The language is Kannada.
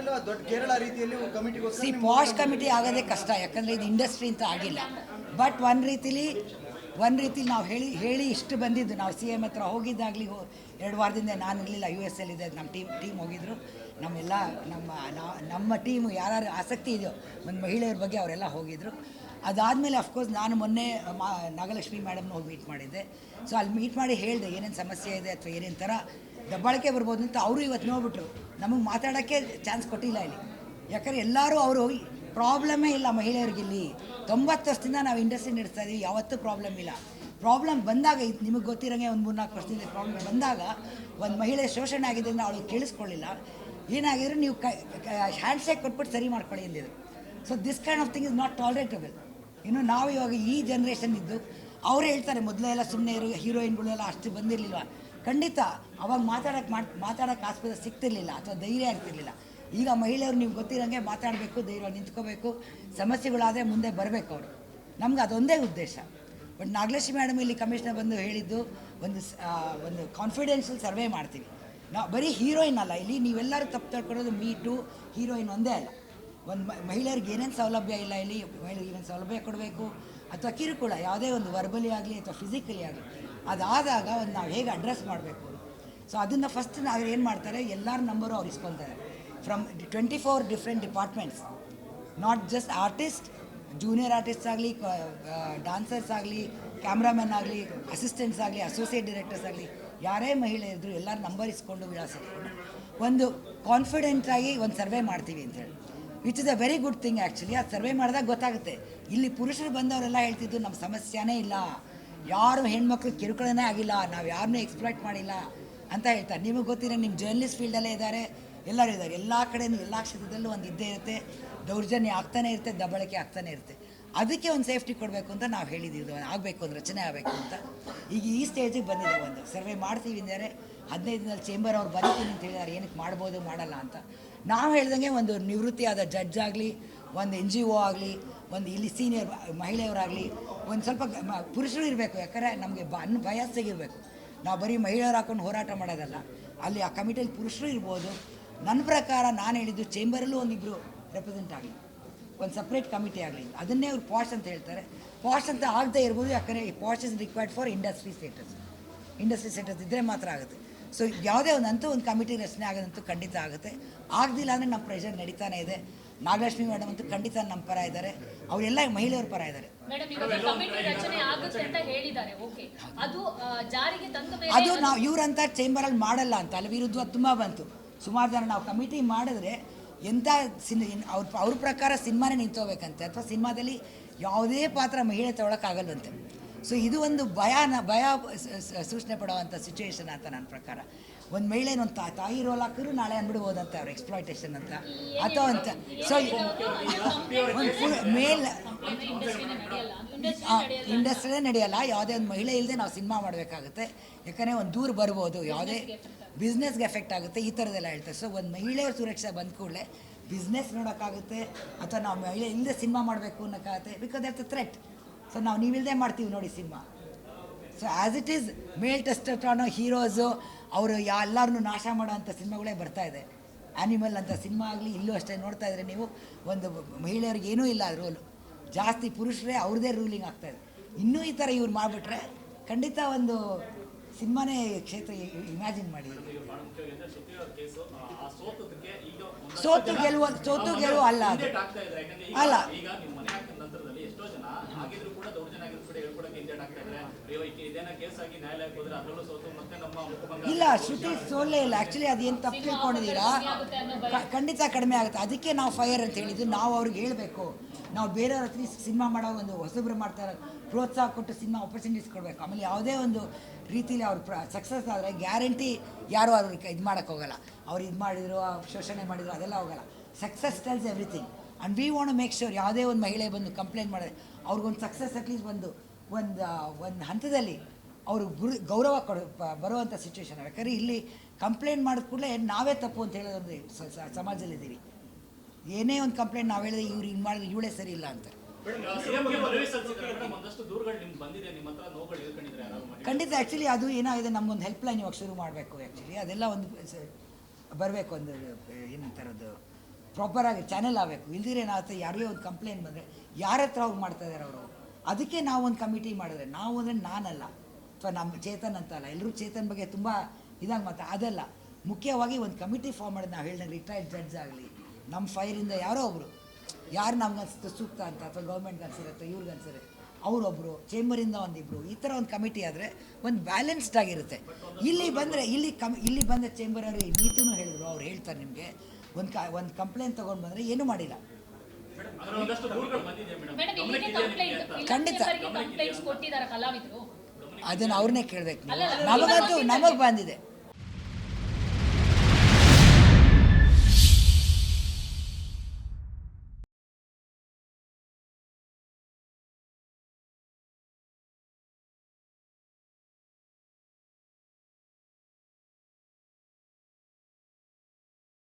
ಇಲ್ಲ ದೊಡ್ಡ ಕೇರಳ ರೀತಿಯಲ್ಲಿ ಕಮಿಟಿಗೋಸ್ಕರ ಸಿ ಪಾಶ್ ಕಮಿಟಿ ಆಗೋದೇ ಕಷ್ಟ ಯಾಕಂದರೆ ಇದು ಇಂಡಸ್ಟ್ರಿ ಅಂತ ಆಗಿಲ್ಲ. ಬಟ್ ಒಂದು ರೀತಿಲಿ ಒಂದು ರೀತಿಲಿ ನಾವು ಹೇಳಿ ಹೇಳಿ ಇಷ್ಟು ಬಂದಿದ್ದು. ನಾವು ಸಿ ಎಂ ಹತ್ರ ಹೋಗಿದ್ದಾಗಲಿ ಎರಡು ವಾರದಿಂದ ನಾನು ಇರಲಿಲ್ಲ ಯು ಎಸ್ ಎಲ್ಲಿದ್ದೆ ನಮ್ಮ ಟೀಮ್ ಟೀಮ್ ಹೋಗಿದ್ರು. ನಮ್ಮೆಲ್ಲ ನಮ್ಮ ನಾ- ನಮ್ಮ ಟೀಮ್ ಯಾರ್ಯಾರು ಆಸಕ್ತಿ ಇದೆಯೋ ಒಂದು ಮಹಿಳೆಯರ ಬಗ್ಗೆ ಅವರೆಲ್ಲ ಹೋಗಿದ್ರು. ಅದಾದಮೇಲೆ ಅಫ್ಕೋರ್ಸ್ ನಾನು ಮೊನ್ನೆ ಮಾ, ನಾಗಲಕ್ಷ್ಮಿ ಮೇಡಮ್ನ ಹೋಗಿ ಮೀಟ್ ಮಾಡಿದ್ದೆ. ಸೊ ಅಲ್ಲಿ ಮೀಟ್ ಮಾಡಿ ಹೇಳಿದೆ, ಏನೇನು ಸಮಸ್ಯೆ ಇದೆ ಅಥವಾ ಏನೇನು ಥರ ದಬ್ಬಾಳಿಕೆ ಬರ್ಬೋದು ಅಂತ ಅವರು ಇವತ್ತು ನೋಡ್ಬಿಟ್ರು. ನಮಗೆ ಮಾತಾಡೋಕ್ಕೆ ಚಾನ್ಸ್ ಕೊಟ್ಟಿಲ್ಲ ಇಲ್ಲಿ. ಯಾಕಂದ್ರೆ ಎಲ್ಲರೂ ಅವರು ಪ್ರಾಬ್ಲಮ್ಮೇ ಇಲ್ಲ ಮಹಿಳೆಯರಿಗೆ ಇಲ್ಲಿ. ತೊಂಬತ್ತು ವರ್ಷದಿಂದ ನಾವು ಇಂಡಸ್ಟ್ರಿ ನಡೆಸ್ತಾ ಇದ್ದೀವಿ ಯಾವತ್ತೂ ಪ್ರಾಬ್ಲಮ್ ಇಲ್ಲ. ಪ್ರಾಬ್ಲಮ್ ಬಂದಾಗ, ಇದು ನಿಮಗೆ ಗೊತ್ತಿರೋಂಗೆ ಒಂದು ಮೂರ್ನಾಲ್ಕು ವರ್ಷದಿಂದ ಪ್ರಾಬ್ಲಮ್ ಬಂದಾಗ, ಒಂದು ಮಹಿಳೆ ಶೋಷಣೆ ಆಗಿದೆ ಅಂದರೆ ಅವಳು ಕೇಳಿಸ್ಕೊಳ್ಳಿಲ್ಲ. ಏನಾಗಿದ್ರು ನೀವು ಕೈ ಹ್ಯಾಂಡ್ ಶೇಕ್ ಕೊಟ್ಬಿಟ್ಟು ಸರಿ ಮಾಡ್ಕೊಳ್ಳಿ ಅಂದಿದ್ರು. So this kind of thing is not tolerable ಇನ್ನು ನಾವು ಇವಾಗ ಈ ಜನ್ರೇಷನ್ ಇದ್ದು ಅವ್ರು ಹೇಳ್ತಾರೆ, ಮೊದಲೇ ಎಲ್ಲ ಸುಮ್ಮನೆ ಇರೋ ಹೀರೋಯಿನ್ಗಳೆಲ್ಲ ಅಷ್ಟು ಬಂದಿರಲಿಲ್ಲ ಖಂಡಿತ, ಅವಾಗ ಮಾತಾಡೋಕ್ಕೆ ಮಾಡ್ ಮಾತಾಡೋಕ್ಕೆ ಆಸ್ಪದ ಸಿಗ್ತಿರ್ಲಿಲ್ಲ, ಅಥವಾ ಧೈರ್ಯ ಇರ್ತಿರ್ಲಿಲ್ಲ. ಈಗ ಮಹಿಳೆಯರು ನೀವು ಗೊತ್ತಿರೋಂಗೆ ಮಾತಾಡಬೇಕು, ಧೈರ್ಯ ನಿಂತ್ಕೋಬೇಕು, ಸಮಸ್ಯೆಗಳಾದರೆ ಮುಂದೆ ಬರಬೇಕು ಅವರು. ನಮ್ಗೆ ಅದೊಂದೇ ಉದ್ದೇಶ. ಬಟ್ ನಾಗಲಕ್ಷ್ಮಿ ಮೇಡಮ್ ಇಲ್ಲಿ ಕಮಿಷನರ್ ಬಂದು ಹೇಳಿದ್ದು, ಒಂದು ಒಂದು ಕಾನ್ಫಿಡೆನ್ಷಿಯಲ್ ಸರ್ವೆ ಮಾಡ್ತೀವಿ ನಾವು ಬರೀ ಹೀರೋಯಿನ್ ಅಲ್ಲ, ಇಲ್ಲಿ ನೀವೆಲ್ಲರೂ ತಪ್ಪು ತಡ್ಕೊಡೋದು ಮೀ ಟು ಹೀರೋಯಿನ್ ಒಂದೇ ಅಲ್ಲ. ಒಂದು ಮಹಿಳೆಯರಿಗೆ ಏನೇನು ಸೌಲಭ್ಯ ಇಲ್ಲ ಇಲ್ಲಿ ಮಹಿಳೆಗೆ ಏನೇನು ಸೌಲಭ್ಯ ಕೊಡಬೇಕು? ಅಥವಾ ಕಿರುಕುಳ, ಯಾವುದೇ ಒಂದು ವರ್ಬಲಿ ಆಗಲಿ ಅಥವಾ ಫಿಸಿಕಲಿ ಆಗಲಿ. ಅದಾದಾಗ ಒಂದು ನಾವು ಹೇಗೆ ಅಡ್ರೆಸ್ ಮಾಡಬೇಕು? ಸೊ ಅದನ್ನು ಫಸ್ಟ್ ನಾವು ಏನು ಮಾಡ್ತಾರೆ? ಎಲ್ಲರ ನಂಬರು ಅವ್ರು ಇಸ್ಕೊಳ್ತಾರೆ. From twenty four different departments not just artist junior artist ಆಗಲಿ ಡಾನ್ಸರ್ಸ್ ಆಗಲಿ ಕ್ಯಾಮ್ರಾಮನ್ ಆಗಲಿ ಅಸಿಸ್ಟೆಂಟ್ಸ್ ಆಗಲಿ ಅಸೋಸಿಯೇಟ್ ಡೈರೆಕ್ಟರ್ಸ್ ಆಗಲಿ, ಯಾರೇ ಮಹಿಳೆ ಇದ್ದರೂ ಎಲ್ಲರ ನಂಬರ್ ಇಸ್ಕೊಂಡು ವಿಳಾಸ ಒಂದು ಕಾನ್ಫಿಡೆಂಟ್ ಆಗಿ ಒಂದು ಸರ್ವೆ ಮಾಡ್ತೀವಿ ಅಂತೇಳಿ which is a very good thing actually ಅದು ಸರ್ವೆ ಮಾಡಿದಾಗ ಗೊತ್ತಾಗುತ್ತೆ. ಇಲ್ಲಿ ಪುರುಷರು ಬಂದವರೆಲ್ಲ ಹೇಳ್ತಿದ್ದು ನಮ್ಮ ಸಮಸ್ಯೆನೇ ಇಲ್ಲ. ಯಾರು ಹೆಣ್ಮಕ್ಳು ಕಿರುಕುಳನೇ ಆಗಿಲ್ಲ. ನಾವು ಯಾರನ್ನೂ ಎಕ್ಸ್ಪ್ಲಾಯ್ಟ್ ಮಾಡಿಲ್ಲ. ಅಂತ ಹೇಳ್ತಾರೆ. ನಿಮಗೆ ಗೊತ್ತಿರೋ ನಿಮ್ಮ ಜರ್ನಲಿಸ್ಟ್ ಫೀಲ್ಡಲ್ಲೇ ಇದ್ದಾರೆ. ಎಲ್ಲರೂ ಇದ್ದಾರೆ. ಎಲ್ಲ ಕಡೆಯೂ ಎಲ್ಲ ಕ್ಷೇತ್ರದಲ್ಲೂ ಒಂದು ಇದ್ದೇ ಇರುತ್ತೆ. ದೌರ್ಜನ್ಯ ಆಗ್ತಾನೆ ಇರುತ್ತೆ, ದಬ್ಬಳಕೆ ಆಗ್ತಾನೆ ಇರುತ್ತೆ. ಅದಕ್ಕೆ ಒಂದು ಸೇಫ್ಟಿ ಕೊಡಬೇಕು ಅಂತ ನಾವು ಹೇಳಿದ್ದೀವಿ ಆಗಬೇಕು, ಒಂದು ರಚನೆ ಆಗಬೇಕು ಅಂತ. ಈಗ ಈ ಸ್ಟೇಜಿಗೆ ಬಂದಿದೆ ಒಂದು. ಸರ್ವೆ ಮಾಡ್ತೀವಿ ಅಂದರೆ ಹದಿನೈದು ದಿನದಲ್ಲಿ ಚೇಂಬರ್ ಅವ್ರು ಬರ್ತೀನಿ ಅಂತ ಹೇಳಿದಾರೆ ಏನಕ್ಕೆ ಮಾಡ್ಬೋದು, ಮಾಡಲ್ಲ ಅಂತ. ನಾವು ಹೇಳ್ದಂಗೆ ಒಂದು ನಿವೃತ್ತಿಯಾದ ಜಡ್ಜ್ ಆಗಲಿ, ಒಂದು ಎನ್ ಜಿ ಒ ಆಗಲಿ, ಒಂದು ಇಲ್ಲಿ ಸೀನಿಯರ್ ಮಹಿಳೆಯರಾಗಲಿ ಒಂದು ಸ್ವಲ್ಪ ಪುರುಷರು ಇರಬೇಕು. ಯಾಕಂದರೆ ನಮಗೆ ಬ ಅನ್ ಬಯಸ್ಸಾಗಿರಬೇಕು ನಾವು ಬರೀ ಮಹಿಳೆಯರು ಹಾಕೊಂಡು ಹೋರಾಟ ಮಾಡೋದಲ್ಲ. ಅಲ್ಲಿ ಆ ಕಮಿಟಿಯಲ್ಲಿ ಪುರುಷರು ಇರ್ಬೋದು. ನನ್ನ ಪ್ರಕಾರ ನಾನು ಹೇಳಿದ್ದು ಚೇಂಬರಲ್ಲೂ ಒಂದಿಬ್ಬರು ರೆಪ್ರೆಸೆಂಟ್ ಆಗಲಿ. ಒಂದು ಸಪ್ರೇಟ್ ಕಮಿಟಿ ಆಗಲಿ. ಅದನ್ನೇ ಅವ್ರು ಪಾಶ್ ಅಂತ ಹೇಳ್ತಾರೆ. ಪಾಶ್ ಅಂತ ಆಗದೆ ಇರ್ಬೋದು. ಯಾಕಂದರೆ ಈ POSH is required for industry status industry status ಇದ್ದರೆ ಮಾತ್ರ ಆಗುತ್ತೆ. ಸೊ ಯಾವುದೇ ಒಂದು ಅಂತೂ ಒಂದು ಕಮಿಟಿ ರಚನೆ ಆಗೋದಂತೂ ಖಂಡಿತ ಆಗುತ್ತೆ. ಆಗದಿಲ್ಲ ಅಂದರೆ ನಮ್ಮ ಪ್ರೆಷರ್ ನಡೀತಾನೆ ಇದೆ. ನಾಗಲಕ್ಷ್ಮಿ ಮೇಡಮ್ ಅಂತೂ ಖಂಡಿತ ನಮ್ಮ ಪರ ಇದ್ದಾರೆ. ಅವರೆಲ್ಲ ಮಹಿಳೆಯರ ಪರ ಇದ್ದಾರೆ. ಮೇಡಮ್ ಇವಾಗ ಕಮಿಟಿ ರಚನೆ ಆಗುತ್ತೆ ಅಂತ ಹೇಳಿದ್ದಾರೆ. ಓಕೆ ಅದು ಜಾರಿಗೆ ತಂದ ಮೇಲೆ ಅದು ನಾವು ಇವರಂತ ಚೇಂಬರಲ್ಲಿ ಮಾಡಲ್ಲ ಅಂತ. ಅಲ್ಲಿ ವಿರುದ್ಧ ತುಂಬ ಬಂತು. ಸುಮಾರು ಜನ ನಾವು ಕಮಿಟಿ ಮಾಡಿದ್ರೆ ಎಂಥ ಸಿನ್ ಅವ್ರ ಅವ್ರ ಪ್ರಕಾರ ಸಿನಿಮಾನೇ ನಿಂತೋಗ್ಬೇಕಂತೆ. ಅಥವಾ ಸಿನಿಮಾದಲ್ಲಿ ಯಾವುದೇ ಪಾತ್ರ ಮಹಿಳೆ ತೊಗೊಳಕ್ಕಾಗಲ್ವಂತೆ. ಸೊ ಇದು ಒಂದು ಭಯನ ಭಯ ಸೂಚನೆ ಪಡುವಂಥ ಸಿಚುವೇಶನ್ ಅಂತ ನನ್ನ ಪ್ರಕಾರ. ಒಂದು ಮಹಿಳೆ ಒಂದು ತಾ ತಾಯಿ ರೋಲ್ ಹಾಕಿದ್ರು ನಾಳೆ ಅಂದ್ಬಿಡ್ಬೋದಂತೆ ಅವ್ರು ಎಕ್ಸ್ಪ್ಲಾಯ್ಟೇಷನ್ ಅಂತ. ಅಥವಾ ಅಂತ. ಸೊ ಒಂದು ಫುಲ್ ಮೇಲ್ ಇಂಡಸ್ಟ್ರಿಯೇ ನಡೆಯಲ್ಲ ಯಾವುದೇ ಒಂದು ಮಹಿಳೆ ಇಲ್ಲದೆ ನಾವು ಸಿನಿಮಾ ಮಾಡಬೇಕಾಗುತ್ತೆ. ಯಾಕಂದರೆ ಒಂದು ದೂರ ಬರ್ಬೋದು ಯಾವುದೇ ಬಿಸ್ನೆಸ್ಗೆ ಎಫೆಕ್ಟ್ ಆಗುತ್ತೆ ಈ ಥರದ್ದೆಲ್ಲ ಹೇಳ್ತಾರೆ. ಸೊ ಒಂದು ಮಹಿಳೆಯವ್ರ ಸುರಕ್ಷೆ ಬಂದ ಕೂಡಲೇ ಬಿಸ್ನೆಸ್ ನೋಡೋಕ್ಕಾಗುತ್ತೆ ಅಥವಾ ನಾವು ಮಹಿಳೆ ಇಲ್ಲದೆ ಸಿನಿಮಾ ಮಾಡಬೇಕು ಅನ್ನೋಕ್ಕಾಗುತ್ತೆ because that's a threat so ನಾವು ನೀವಿಲ್ಲದೆ ಮಾಡ್ತೀವಿ ನೋಡಿ cinema. So as it is male ಟೆಸ್ಟೋ heroes ಅವರು ಎಲ್ಲರನ್ನೂ ನಾಶ ಮಾಡೋವಂಥ ಸಿನಿಮಾಗಳೇ ಬರ್ತಾ ಇದೆ. ಆ್ಯನಿಮಲ್ ಅಂತ ಸಿನಿಮಾ ಆಗಲಿ, ಇಲ್ಲೂ ಅಷ್ಟೇ ನೋಡ್ತಾ ಇದ್ರೆ ನೀವು ಒಂದು ಮಹಿಳೆಯರಿಗೆ ಏನೂ ಇಲ್ಲ ರೋಲು ಜಾಸ್ತಿ ಪುರುಷರೇ ಅವ್ರದ್ದೇ ರೂಲಿಂಗ್ ಆಗ್ತಾಯಿದೆ ಇನ್ನೂ ಈ ಥರ ಇವ್ರು ಮಾಡಿಬಿಟ್ರೆ ಖಂಡಿತ ಒಂದು ಸಿನಿಮಾನೇ ಕ್ಷೇತ್ರ ಇಮ್ಯಾಜಿನ್ ಮಾಡಿ ಸೋತು ಗೆಲುವ ಸೋತು ಗೆಲುವು ಅಲ್ಲ ಅಲ್ಲ. ಇಲ್ಲ ಶ್ರುತಿ ಸೋಲೇ ಇಲ್ಲ. ಆ್ಯಕ್ಚುಲಿ ಅದೇನು ತಪ್ಪು ತಿಳ್ಕೊಂಡಿದ್ದೀರಾ? ಖಂಡಿತ ಕಡಿಮೆ ಆಗುತ್ತೆ. ಅದಕ್ಕೆ ನಾವು ಫೈರ್ ಅಂತ ಹೇಳಿದ್ದು. ನಾವು ಅವ್ರಿಗೆ ಹೇಳಬೇಕು. ನಾವು ಬೇರೆಯವ್ರ ಹತ್ರ ಸಿನಿಮಾ ಮಾಡೋ ಒಂದು ಹೊಸಬ್ರು ಮಾಡ್ತಾರೆ, ಪ್ರೋತ್ಸಾಹ ಕೊಟ್ಟು ಸಿನಿಮಾ ಆಪರ್ಚುನಿಟೀಸ್ ಕೊಡಬೇಕು. ಆಮೇಲೆ ಯಾವುದೇ ಒಂದು ರೀತಿಲಿ ಅವ್ರು ಪ್ರ ಸಕ್ಸಸ್ ಆದರೆ ಗ್ಯಾರಂಟಿ ಯಾರು ಅವ್ರಿಗೆ ಇದು ಮಾಡೋಕ್ಕೆ ಹೋಗಲ್ಲ. ಅವ್ರು ಇದು ಮಾಡಿದ್ರು ಶೋಷಣೆ ಮಾಡಿದ್ರು, ಅದೆಲ್ಲ ಹೋಗಲ್ಲ. Success tells everything and we want make sure ಯಾವುದೇ ಒಂದು ಮಹಿಳೆ ಬಂದು ಕಂಪ್ಲೇಂಟ್ ಮಾಡಿದ್ರೆ, ಅವ್ರಿಗೊಂದು ಸಕ್ಸಸ್ ಅಟ್ಲೀಸ್ಟ್ ಒಂದು ಒಂದು ಒಂದು ಹಂತದಲ್ಲಿ ಅವರು ಗುರು, ಗೌರವ ಕೊಡ ಬರುವಂಥ ಸಿಚುವೇಶನ್ ಯಾಕಂದರೆ ಇಲ್ಲಿ ಕಂಪ್ಲೇಂಟ್ ಮಾಡಿದ ಕೂಡಲೇ ನಾವೇ ತಪ್ಪು ಅಂತ ಹೇಳೋದೊಂದು ಸಮಾಜದಲ್ಲಿದ್ದೀವಿ. ಏನೇ ಒಂದು ಕಂಪ್ಲೇಂಟ್ ನಾವು ಹೇಳಿದ್ರೆ ಇವ್ರು ಹಿಂಗೆ ಮಾಡಿದ್ರೆ ಇವಳೇ ಸರಿ ಇಲ್ಲ ಅಂತ. ಖಂಡಿತ ಆ್ಯಕ್ಚುಲಿ ಅದು ಏನಾಗಿದೆ ನಮ್ಗೊಂದು ಹೆಲ್ಪ್ ಲೈನ್ ಇವಾಗ ಶುರು ಮಾಡಬೇಕು ಆ್ಯಕ್ಚುಲಿ ಅದೆಲ್ಲ ಒಂದು ಬರಬೇಕು ಒಂದು ಏನಂತಾರದು ಪ್ರಾಪರಾಗಿ ಚಾನೆಲ್ ಆಗಬೇಕು. ಇಲ್ದಿರೆ ಏನಾಗುತ್ತೆ ಯಾರೇ ಒಂದು ಕಂಪ್ಲೇಂಟ್ ಬಂದರೆ ಯಾರ ಹತ್ರ ಅವ್ರು ಮಾಡ್ತಾ ಇದ್ದಾರೆ ಅವರು? ಅದಕ್ಕೆ ನಾವು ಒಂದು ಕಮಿಟಿ ಮಾಡಿದ್ರೆ ನಾವು ಅಂದರೆ ನಾನಲ್ಲ. ಅಥವಾ ನಮ್ಮ ಚೇತನ್ ಅಂತ ಅಲ್ಲ ಎಲ್ಲರೂ ಚೇತನ್ ಬಗ್ಗೆ ತುಂಬ ಇದಾಗಿ ಮಾತಾ ಅದಲ್ಲ. ಮುಖ್ಯವಾಗಿ ಒಂದು ಕಮಿಟಿ ಫಾರ್ಮ್ ಮಾಡಿದ್ರೆ ನಾವು ಹೇಳಿದಂಗೆ ರಿಟೈರ್ಡ್ ಜಡ್ಜ್ ಆಗಲಿ ನಮ್ಮ ಫೈರಿಂದ ಯಾರೋ ಒಬ್ಬರು ಯಾರು ನಮ್ಗೆ ಅನ್ಸುತ್ತೆ ಸೂಕ್ತ ಅಂತ ಅಥವಾ ಗೌರ್ಮೆಂಟ್ಗೆ ಅನ್ಸಿರುತ್ತೆ ಇವ್ರಿಗೆ ಅನ್ಸಿರುತ್ತೆ ಅವರೊಬ್ಬರು ಚೇಂಬರಿಂದ ಒಂದಿಬ್ಬರು ಈ ಥರ ಒಂದು ಕಮಿಟಿ ಆದರೆ ಒಂದು ಬ್ಯಾಲೆನ್ಸ್ಡ್ ಆಗಿರುತ್ತೆ. ಇಲ್ಲಿ ಬಂದರೆ ಇಲ್ಲಿ ಕಮ್ ಇಲ್ಲಿ ಬಂದ ಚೇಂಬರ್ ಅವರು ನೀತೂ ಹೇಳಿದ್ರು ಅವ್ರು ಹೇಳ್ತಾರೆ ನಿಮಗೆ. ಒಂದು ಕ ಒಂದು ಕಂಪ್ಲೇಂಟ್ ತೊಗೊಂಡು ಬಂದರೆ ಏನೂ ಮಾಡಿಲ್ಲ. ಖಂಡಿತ. ಅದನ್ನು ಅವ್ರನ್ನೇ ಕೇಳಬೇಕು. ನಮಗಂತೂ ನಮಗೆ ಬಂದಿದೆ.